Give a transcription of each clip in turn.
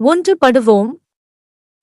ஒன்றுபடுவோம்.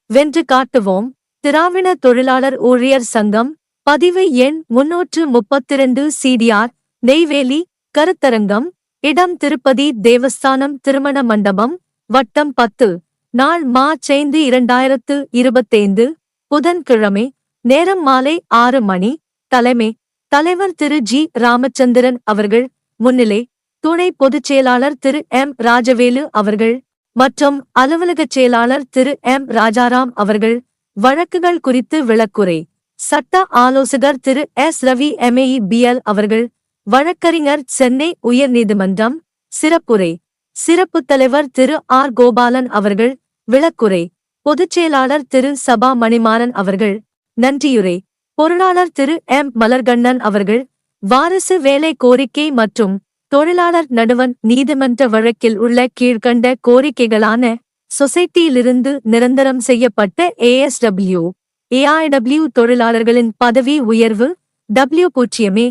வென்று காட்டுவோம். திராவிட தொழிலாளர் ஊழியர் சங்கம் பதிவு எண் முன்னூற்று முப்பத்திரண்டு சிடிஆர் நெய்வேலி கருத்தரங்கம் இடம் திருப்பதி தேவஸ்தானம் திருமண மண்டபம் வட்டம் பத்து நாள் மார்ச் ஐந்து இரண்டாயிரத்து இருபத்தைந்து புதன்கிழமை நேரம் மாலை ஆறு மணி தலைமை தலைவர் திரு ஜி ராமச்சந்திரன் அவர்கள் முன்னிலை துணை பொதுச்செயலாளர் திரு எம் ராஜவேலு அவர்கள். மற்றும் அலுவலகச் செயலாளர் திரு எம். ராஜாராம் அவர்கள் வழக்குகள் குறித்து விளக்குரை. சட்ட ஆலோசகர் திரு எஸ். ரவி எம்ஏஇ பிஎல் அவர்கள் வழக்கறிஞர் சென்னை உயர்நீதிமன்றம் சிறப்புரை. சிறப்பு தலைவர் திரு ஆர். கோபாலன் அவர்கள் விளக்குரை. பொதுச்செயலாளர் திரு சபா மணிமாறன் அவர்கள் நன்றியுரை. பொருளாளர் திரு எம். மலர்கண்ணன் அவர்கள் வாரிசு வேலை கோரிக்கை மற்றும் தொழிலாளர் நடுவன் நீதிமன்ற வழக்கில் உள்ள கீழ்கண்ட கோரிக்கைகளான சொசைட்டியிலிருந்து நிரந்தரம் செய்யப்பட்ட ஏஎஸ்டபிள்யூ ஏஐடபிள்யூ தொழிலாளர்களின் பதவி உயர்வு டபிள்யூ பூஜ்ஜியமே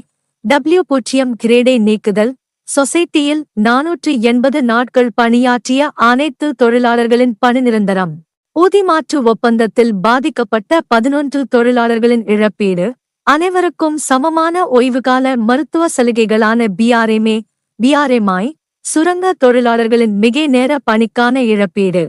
டபிள்யூ பூஜ்ஜியம் கிரேடை நீக்குதல் சொசைட்டியில் நானூற்று எண்பது நாட்கள் பணியாற்றிய அனைத்து தொழிலாளர்களின் பணி நிரந்தரம் ஊதிமாற்று ஒப்பந்தத்தில் பாதிக்கப்பட்ட பதினொன்று தொழிலாளர்களின் இழப்பீடு அனைவருக்கும் சமமான ஓய்வுகால மருத்துவ சலுகைகளான பிஆர்எம்ஏ பிஆர்எம்ஐ சுரங்க தொழிலாளர்களின் மிகை நேர பணிக்கான இழப்பீடு.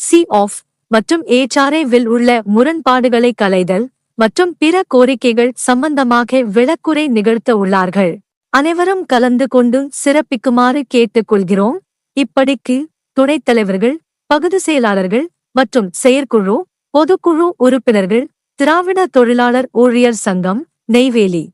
சி ஆஃப் மற்றும் ஏச்ஆர்ஏ வில் உள்ள முரண்பாடுகளை களைதல் மற்றும் பிற கோரிக்கைகள் சம்பந்தமாக விளக்குரை நிகழ்த்த உள்ளார்கள். அனைவரும் கலந்து கொண்டு சிறப்பிக்குமாறு கேட்டுக்கொள்கிறோம். இப்படிக்கு துணைத் தலைவர்கள் பகுதி செயலாளர்கள் மற்றும் செயற்குழு பொதுக்குழு உறுப்பினர்கள் திராவிட தொழிலாளர் ஊழியர் சங்கம் நெய்வேலி.